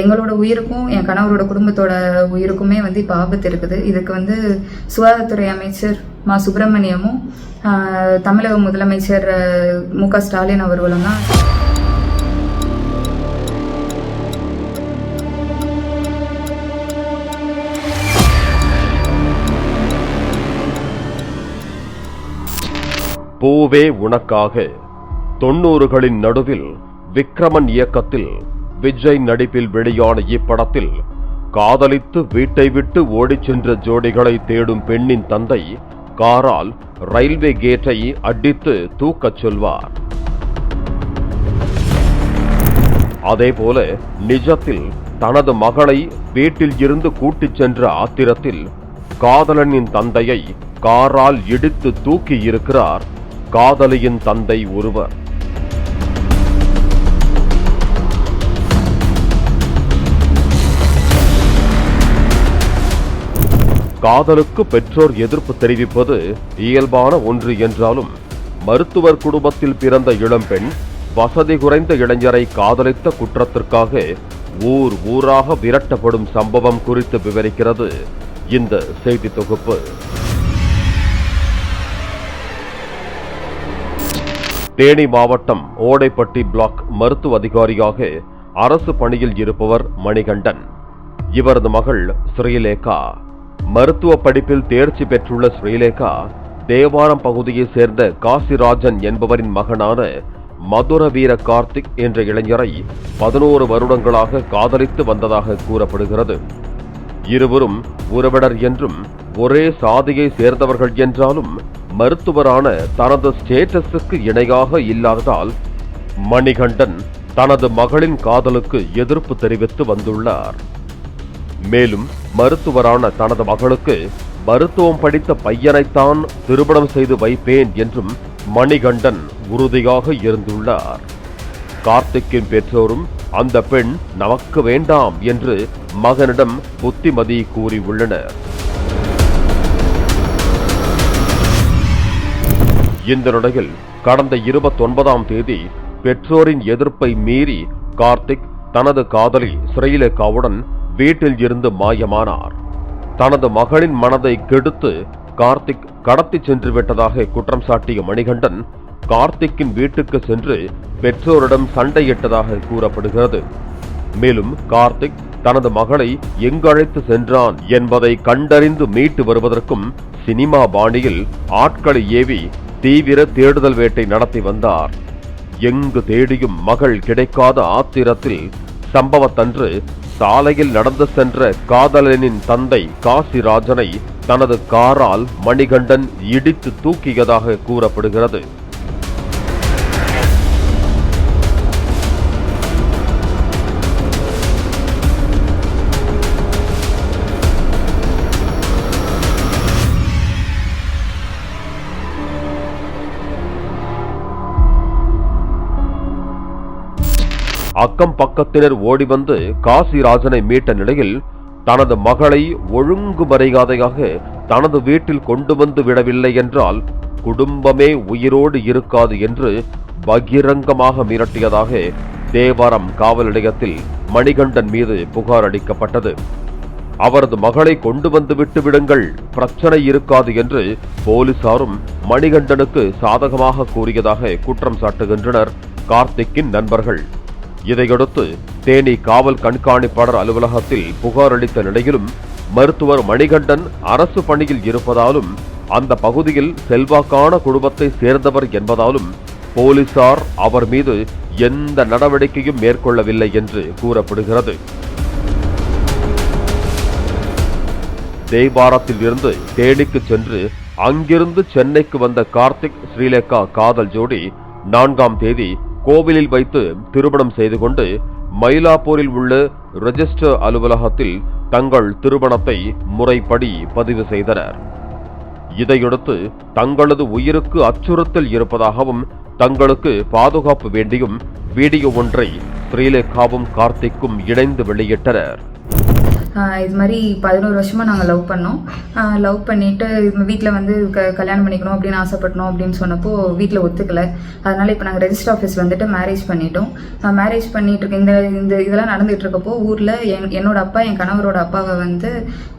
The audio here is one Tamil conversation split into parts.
எங்களோட உயிருக்கும் என் கணவரோட குடும்பத்தோட உயிருக்குமே வந்து இப்போ ஆபத்து இருக்குது. இதுக்கு வந்து சுகாதாரத்துறை அமைச்சர் மா சுப்பிரமணியமும் தமிழக முதலமைச்சர் மு க ஸ்டாலின் அவர்களும் தான். பூவே உனக்காக தொண்ணூறுகளின் நடுவில் விக்ரமன் இயக்கத்தில் விஜய் நடிப்பில் வெளியான இப்படத்தில் காதலித்து வீட்டை விட்டு ஓடிச் சென்ற ஜோடிகளை தேடும் பெண்ணின் தந்தை காரால் ரயில்வே கேட்டை அடித்து தூக்கச் சொல்வார். அதேபோல நிஜத்தில் தனது மகளை வீட்டில் இருந்து கூட்டிச் சென்ற ஆத்திரத்தில் காதலனின் தந்தையை காரால் இடித்து தூக்கி இருக்கிறார் காதலியின் தந்தை ஒருவர். காதலுக்கு பெற்றோர் எதிர்ப்பு தெரிவிப்பது இயல்பான ஒன்று என்றாலும் மருத்துவர் குடும்பத்தில் பிறந்த இளம்பெண் வசதி குறைந்த இளைஞரை காதலித்த குற்றத்திற்காக ஊர் ஊராக விரட்டப்படும் சம்பவம் குறித்து விவரிக்கிறது இந்த செய்தி தொகுப்பு. தேனி மாவட்டம் ஓடைப்பட்டி பிளாக் மருத்துவ அதிகாரியாக அரசு பணியில் இருப்பவர் மணிகண்டன். இவரது மகள் ஸ்ரீலேகா. மருத்துவ படிப்பில் தேர்ச்சி பெற்றுள்ள ஸ்ரீலேகா தேவாரம் பகுதியைச் சேர்ந்த காசிராஜன் என்பவரின் மகனான மதுர வீர கார்த்திக் என்ற இளைஞரை பதினோரு வருடங்களாக காதலித்து வந்ததாக கூறப்படுகிறது. இருவரும் உறவினர் என்றும் ஒரே சாதியை சேர்ந்தவர்கள் என்றாலும் மருத்துவரான தனது ஸ்டேட்டஸுக்கு இணையாக இல்லாததால் மணிகண்டன் தனது மகளின் காதலுக்கு எதிர்ப்பு தெரிவித்து வந்துள்ளார். மேலும் மருத்துவரான தனது மகளுக்கு மருத்துவம் படித்த பையனைத்தான் திருமணம் செய்து வைப்பேன் என்றும் மணிகண்டன் உறுதியாக இருந்துள்ளார். கார்த்திக்கின் பெற்றோரும் அந்த பெண் நமக்கு வேண்டாம் என்று மகனிடம் புத்திமதி கூறியுள்ளனர். இந்த நிலையில் கடந்த இருபத்தொன்பதாம் தேதி பெற்றோரின் எதிர்ப்பை மீறி கார்த்திக் தனது காதலி ஸ்ரீலேகாவுடன் வீட்டில் இருந்து மாயமானார். தனது மகளின் மனதை கெடுத்து கார்த்திக் கடத்தி சென்று விட்டதாக குற்றம் சாட்டிய மணிகண்டன் கார்த்திக்கின் வீட்டுக்கு சென்று பெற்றோரிடம் சண்டையிட்டதாக கூறப்படுகிறது. மேலும் கார்த்திக் தனது மகளை எங்கு அழைத்து சென்றான் என்பதை கண்டறிந்து மீட்டு வருவதற்கும் சினிமா பாணியில் ஆட்களை ஏவி தீவிர தேடுதல் வேட்டை நடத்தி வந்தார். எங்கு தேடியும் மகள் கிடைக்காத ஆத்திரத்தில் சம்பவத்தன்று சாலையில் நடந்து சென்ற காதலனின் தந்தை காசிராஜனை தனது காரால் மணிகண்டன் இடித்து தூக்கியதாக கூறப்படுகிறது. அக்கம் பக்கத்தினர் ஓடி வந்து காசிராஜனை மீட்ட நிலையில் தனது மகளை ஒழுங்கு மரியாதையாக தனது வீட்டில் கொண்டு வந்து விடவில்லை என்றால் குடும்பமே உயிரோடு இருக்காது என்று பகிரங்கமாக மிரட்டியதாக தேவாரம் காவல் நிலையத்தில் மணிகண்டன் மீது புகார் அளிக்கப்பட்டது. அவரது மகளை கொண்டு வந்து விட்டு விடுங்கள் பிரச்சனை இருக்காது என்று போலீசாரும் மணிகண்டனுக்கு சாதகமாக கூறியதாக குற்றம் சாட்டுகின்றனர் கார்த்திக்கின் நண்பர்கள். இதையடுத்து தேனி காவல் கண்காணிப்பாளர் அலுவலகத்தில் புகார் அளித்த நிலையிலும் மருத்துவர் மணிகண்டன் அரசு பணியில் இருப்பதாலும் அந்த பகுதியில் செல்வாக்கான குடும்பத்தை சேர்ந்தவர் என்பதாலும் போலீசார் அவர் மீது எந்த நடவடிக்கையும் மேற்கொள்ளவில்லை என்று கூறப்படுகிறது. தேவாரத்தில் இருந்து தேனிக்கு சென்று அங்கிருந்து சென்னைக்கு வந்த கார்த்திக் ஸ்ரீலேகா காதல் ஜோடி நான்காம் தேதி கோவிலில் வைத்து திருமணம் செய்து கொண்டு மயிலாப்பூரில் உள்ள ரெஜிஸ்டர் அலுவலகத்தில் தங்கள் திருமணத்தை முறைப்படி பதிவு செய்தனர். இதையடுத்து தங்களது உயிருக்கு அச்சுறுத்தல் இருப்பதாகவும் தங்களுக்கு பாதுகாப்பு வேண்டியும் வீடியோ ஒன்றை ஸ்ரீலேகாவும் கார்த்திக்கும் இணைந்து வெளியிட்டனர். இது மாதிரி பதினோரு வருஷமாக நாங்கள் லவ் பண்ணோம். லவ் பண்ணிவிட்டு வீட்டில் வந்து க கல்யாணம் பண்ணிக்கணும் அப்படின்னு ஆசைப்பட்டணும் அப்படின்னு சொன்னப்போ வீட்டில் ஒத்துக்கலை. அதனால் இப்போ நாங்கள் ரெஜிஸ்டர் ஆஃபீஸ் வந்துட்டு மேரேஜ் பண்ணிட்டோம். மேரேஜ் பண்ணிட்டு இருக்க இந்த இந்த இதெல்லாம் நடந்துட்டு இருக்கப்போ ஊரில் என் என்னோட அப்பா என் கணவரோட அப்பாவை வந்து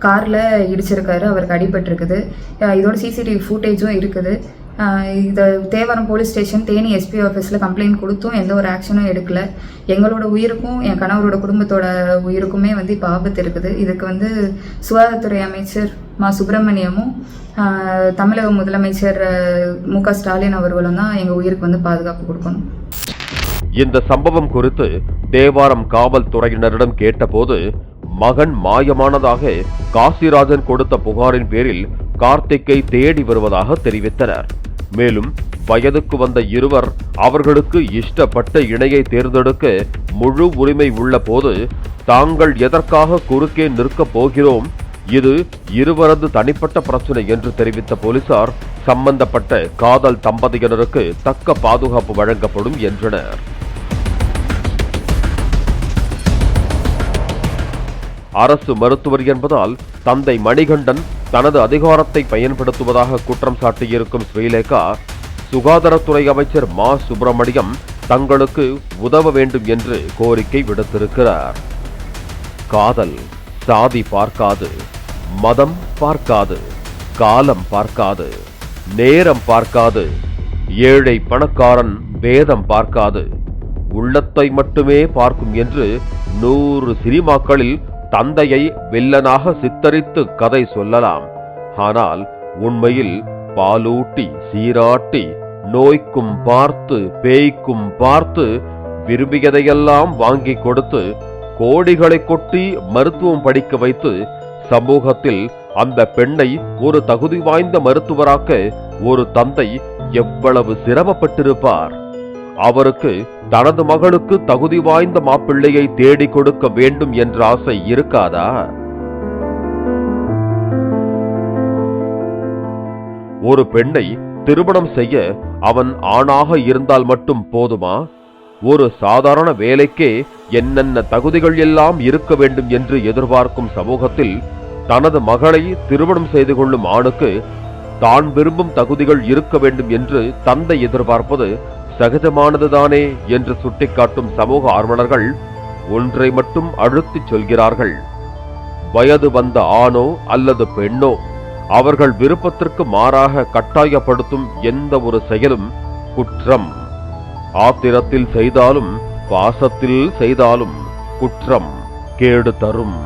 காரில் இடிச்சிருக்காரு. அவருக்கு அடிபட்டிருக்குது. இதோட சிசிடிவி ஃபுட்டேஜும் இருக்குது. இது Devaram police station Theni SP ஆஃபீஸில் கம்ப்ளைண்ட் கொடுத்தும் எந்த ஒரு ஆக்ஷனும் எடுக்கல. எங்களோட உயிருக்கும் என் கணவரோட குடும்பத்தோட உயிருக்குமே வந்து இப்போ ஆபத்து இருக்குது. இதுக்கு வந்து சுகாதாரத்துறை அமைச்சர் மா சுப்பிரமணியமும் தமிழக முதலமைச்சர் மு க ஸ்டாலின் அவர்களும் தான் எங்கள் உயிருக்கு வந்து பாதுகாப்பு கொடுக்கணும். இந்த சம்பவம் குறித்து தேவாரம் காவல்துறையினரிடம் கேட்டபோது மகன் மாயமானதாக காசிராஜன் கொடுத்த புகாரின் பேரில் கார்த்திக்கை தேடி வருவதாக தெரிவித்தனர். மேலும் வயதுக்கு வந்த இருவர் அவர்களுக்கு இஷ்டப்பட்ட இணையை தேர்ந்தெடுக்க முழு உரிமை உள்ள போது தாங்கள் எதற்காக குறுக்கே நிற்கப் போகிறோம்? இது இருவரது தனிப்பட்ட பிரச்சனை என்று தெரிவித்த போலீசார் சம்பந்தப்பட்ட காதல் தம்பதியினருக்கு தக்க பாதுகாப்பு வழங்கப்படும் என்றனர். அரசு மருத்துவர் என்பதால் தந்தை மணிகண்டன் தனது அதிகாரத்தை பயன்படுத்துவதாக குற்றம் சாட்டியிருக்கும் ஸ்ரீலேகா சுகாதாரத்துறை அமைச்சர் மா. சுப்பிரமணியம் தங்களுக்கு உதவ வேண்டும் என்று கோரிக்கை விடுத்திருக்கிறார். காதல் சாதி பார்க்காது மதம் பார்க்காது காலம் பார்க்காது நேரம் பார்க்காது ஏழை பணக்காரன் வேதம் பார்க்காது உள்ளத்தை மட்டுமே பார்க்கும் என்று நூறு சினிமாக்களில் தந்தையை வில்லனாக சித்தரித்து கதை சொல்லலாம். ஆனால் உண்மையில் பாலூட்டி சீராட்டி நோய்க்கும் பார்த்து பேய்க்கும் பார்த்து விரும்பியதையெல்லாம் வாங்கி கொடுத்து கோடிகளை கொட்டி மருத்துவம் படிக்க வைத்து சமூகத்தில் அந்த பெண்ணை ஒரு தகுதி வாய்ந்த மருத்துவராக்க ஒரு தந்தை எவ்வளவு சிரமப்பட்டிருப்பார்? அவருக்கு தனது மகளுக்கு தகுதி வாய்ந்த மாப்பிள்ளையை தேடி கொடுக்க வேண்டும் என்ற ஆசை இருக்காதா? ஒரு பெண்ணை திருமணம் செய்ய அவன் ஆணாக இருந்தால் மட்டும் போதுமா? ஒரு சாதாரண வேலைக்கே என்னென்ன தகுதிகள் எல்லாம் இருக்க வேண்டும் என்று எதிர்பார்க்கும் சமூகத்தில் தனது மகளை திருமணம் செய்து கொள்ளும் ஆணுக்கு தான் விரும்பும் தகுதிகள் இருக்க வேண்டும் என்று தந்தை எதிர்பார்ப்பது சகஜமானதுதானே என்று சுட்டிக்காட்டும் சமூக ஆர்வலர்கள் ஒன்றை மட்டும் அழுத்திச் சொல்கிறார்கள். வயது வந்த ஆணோ அல்லது பெண்ணோ அவர்கள் விருப்பத்திற்கு மாறாக கட்டாயப்படுத்தும் எந்த ஒரு செயலும் குற்றம். ஆத்திரத்தில் செய்தாலும் பாசத்தில் செய்தாலும் குற்றம் கேடு தரும்.